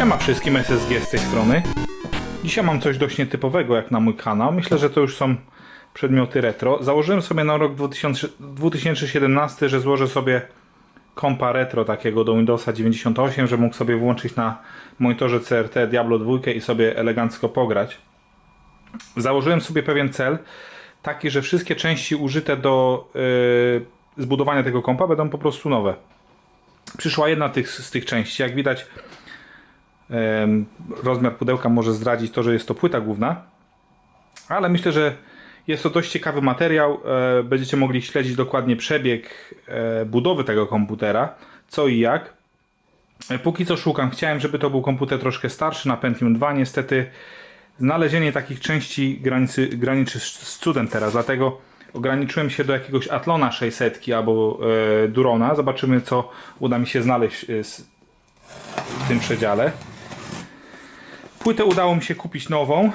Siema wszystkim SSG z tej strony. Dzisiaj mam coś dość nietypowego jak na mój kanał. Myślę, że to już są przedmioty retro. Założyłem sobie na rok 2000, 2017, że złożę sobie kompa retro takiego do Windowsa 98, że mógł sobie włączyć na monitorze CRT Diablo 2 i sobie elegancko pograć. Założyłem sobie pewien cel, taki, że wszystkie części użyte do yy, zbudowania tego kompa będą po prostu nowe. Przyszła jedna tych, z tych części, jak widać Rozmiar pudełka może zdradzić to, że jest to płyta główna, ale myślę, że jest to dość ciekawy materiał. E, Będziecie mogli śledzić dokładnie przebieg e, budowy tego komputera, co i jak. E, Póki co szukam, chciałem, żeby to był komputer troszkę starszy na Pentium 2. Niestety znalezienie takich części granicy, graniczy z cudem teraz, dlatego ograniczyłem się do jakiegoś Atlona 600 albo Durona. Zobaczymy, co uda mi się znaleźć w tym przedziale. Płytę udało mi się kupić nową.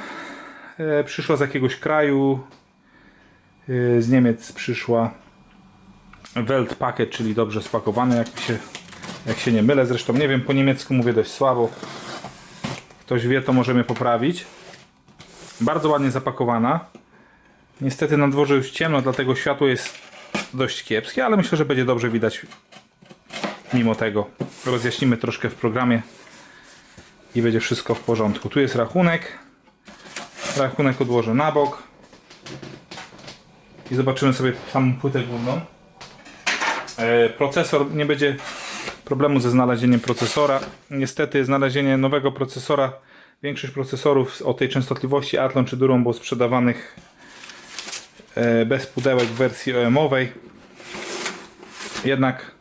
E, przyszła z jakiegoś kraju. E, z Niemiec przyszła Welt Packet, czyli dobrze spakowane, jak się, jak się nie mylę. Zresztą nie wiem, po niemiecku mówię dość słabo. Ktoś wie, to możemy poprawić. Bardzo ładnie zapakowana. Niestety na dworze już ciemno, dlatego światło jest dość kiepskie, ale myślę, że będzie dobrze widać mimo tego. Rozjaśnimy troszkę w programie i będzie wszystko w porządku. Tu jest rachunek. Rachunek odłożę na bok. I zobaczymy sobie samą płytę główną. E, procesor, nie będzie problemu ze znalezieniem procesora. Niestety znalezienie nowego procesora, większość procesorów o tej częstotliwości Athlon czy Duron było sprzedawanych e, bez pudełek w wersji OM-owej. Jednak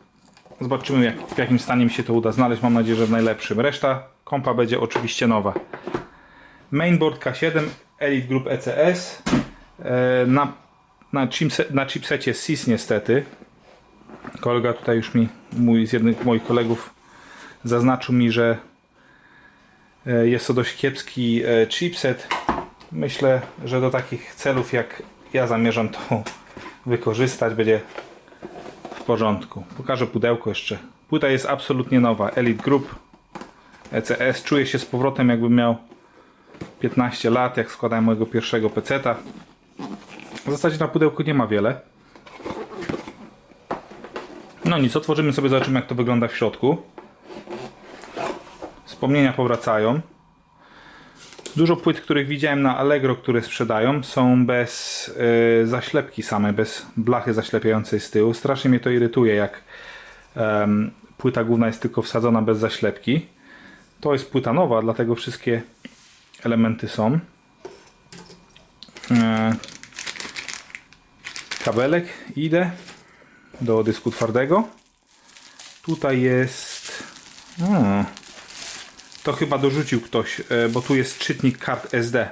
zobaczymy jak, w jakim stanie mi się to uda znaleźć. Mam nadzieję, że w najlepszym. Reszta kompa będzie oczywiście nowa. Mainboard K7 Elite Group ECS e, na, na, chipse, na chipsecie SIS niestety. Kolega tutaj już mi, mój, z jednych moich kolegów zaznaczył mi, że e, jest to dość kiepski e, chipset. Myślę, że do takich celów jak ja zamierzam to wykorzystać będzie porządku. Pokażę pudełko jeszcze. Płyta jest absolutnie nowa. Elite Group ECS. Czuję się z powrotem jakbym miał 15 lat, jak składałem mojego pierwszego peceta. W zasadzie na pudełku nie ma wiele. No nic, otworzymy sobie, zobaczymy jak to wygląda w środku. Wspomnienia powracają. Dużo płyt, których widziałem na Allegro, które sprzedają, są bez y, zaślepki same, bez blachy zaślepiającej z tyłu. Strasznie mnie to irytuje, jak em, płyta główna jest tylko wsadzona bez zaślepki. To jest płyta nowa, dlatego wszystkie elementy są. E, kabelek idę do dysku twardego. Tutaj jest. Hmm. To chyba dorzucił ktoś, e, bo tu jest czytnik kart SD.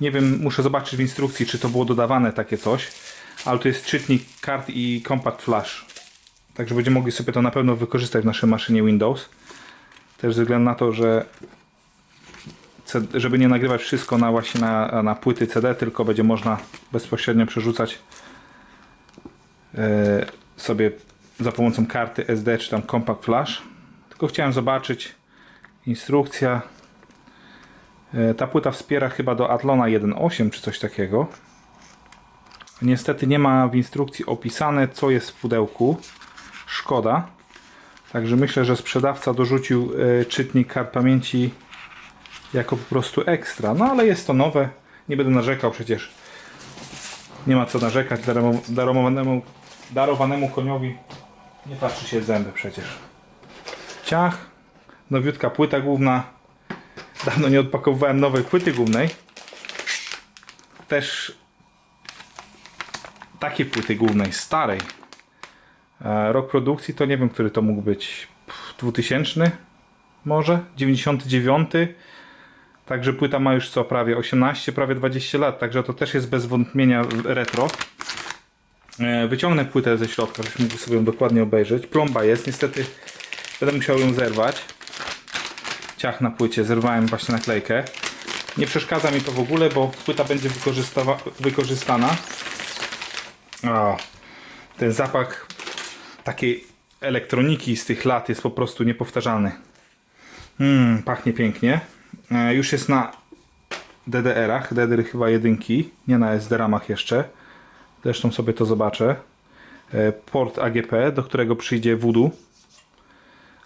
Nie wiem, muszę zobaczyć w instrukcji, czy to było dodawane takie coś, ale to jest czytnik kart i compact flash. Także będziemy mogli sobie to na pewno wykorzystać w naszej maszynie Windows. Też ze względu na to, że żeby nie nagrywać wszystko na właśnie na, na płyty CD, tylko będzie można bezpośrednio przerzucać e, sobie za pomocą karty SD czy tam Compact Flash. Tylko chciałem zobaczyć instrukcja. E, ta płyta wspiera chyba do Atlona 1.8 czy coś takiego. Niestety nie ma w instrukcji opisane co jest w pudełku. Szkoda. Także myślę, że sprzedawca dorzucił e, czytnik kart pamięci jako po prostu ekstra. No ale jest to nowe. Nie będę narzekał przecież. Nie ma co narzekać. Darowanemu, darowanemu koniowi nie patrzy się w zęby przecież. Ciach. Nowiutka płyta główna. Dawno nie odpakowywałem nowej płyty głównej. Też takiej płyty głównej, starej. E, Rok produkcji to nie wiem, który to mógł być. Pff, 2000 może? 99? Także płyta ma już co, prawie 18, prawie 20 lat, także to też jest bez wątpienia retro. E, Wyciągnę płytę ze środka, żebyśmy mogli sobie ją dokładnie obejrzeć. Plomba jest, niestety będę musiał ją zerwać. Ciach na płycie, zerwałem właśnie naklejkę. Nie przeszkadza mi to w ogóle, bo płyta będzie wykorzystana. O, ten zapach takiej elektroniki z tych lat jest po prostu niepowtarzalny. Mm, pachnie pięknie. E, już jest na DDR-ach, DDR chyba jedynki, nie na SD-ramach jeszcze. Zresztą sobie to zobaczę. E, port AGP, do którego przyjdzie Voodoo.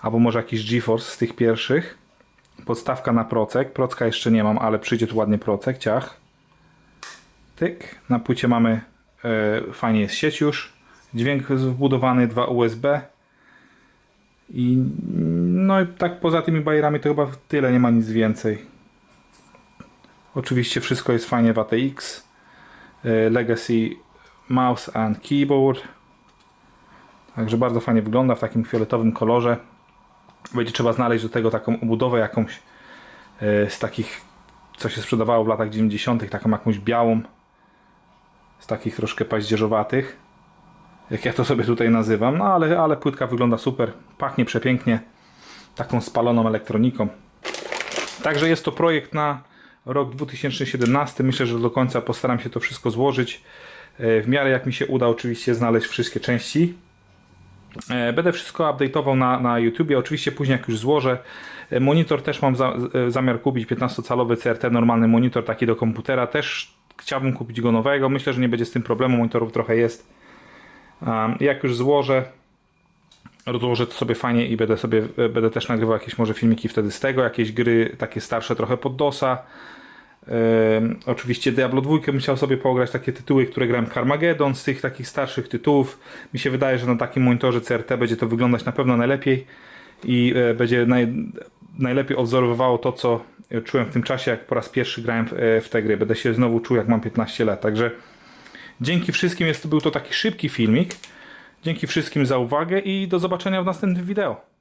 Albo może jakiś GeForce z tych pierwszych. Podstawka na procek. Procka jeszcze nie mam, ale przyjdzie tu ładnie procek, ciach. Tyk. Na płycie mamy e, fajnie jest sieć już. Dźwięk wbudowany, dwa USB. I no i tak poza tymi bajerami to chyba tyle, nie ma nic więcej. Oczywiście wszystko jest fajnie w ATX. e, Legacy mouse and keyboard. Także bardzo fajnie wygląda w takim fioletowym kolorze. Będzie trzeba znaleźć do tego taką obudowę jakąś e, z takich, co się sprzedawało w latach 90., taką jakąś białą, z takich troszkę paździerzowatych, jak ja to sobie tutaj nazywam. No ale, ale płytka wygląda super, pachnie przepięknie, taką spaloną elektroniką. Także jest to projekt na rok 2017. Myślę, że do końca postaram się to wszystko złożyć. E, W miarę jak mi się uda oczywiście znaleźć wszystkie części. E, Będę wszystko update'ował na, na YouTubie. Oczywiście później jak już złożę. E, Monitor też mam za, e, zamiar kupić 15-calowy CRT, normalny monitor taki do komputera. Też chciałbym kupić go nowego. Myślę, że nie będzie z tym problemu. Monitorów trochę jest. Jak już złożę, rozłożę to sobie fajnie i będę sobie będę też nagrywał jakieś może filmiki wtedy z tego, jakieś gry takie starsze trochę pod DOSa. Oczywiście Diablo 2 bym chciał sobie pograć takie tytuły, które grałem Carmageddon z tych takich starszych tytułów. Mi się wydaje, że na takim monitorze CRT będzie to wyglądać na pewno najlepiej i e, będzie naj, najlepiej odwzorowywało to, co czułem w tym czasie, jak po raz pierwszy grałem w, e, w te gry. Będę się znowu czuł, jak mam 15 lat. Także dzięki wszystkim jest, był to taki szybki filmik. Dzięki wszystkim za uwagę i do zobaczenia w następnym wideo.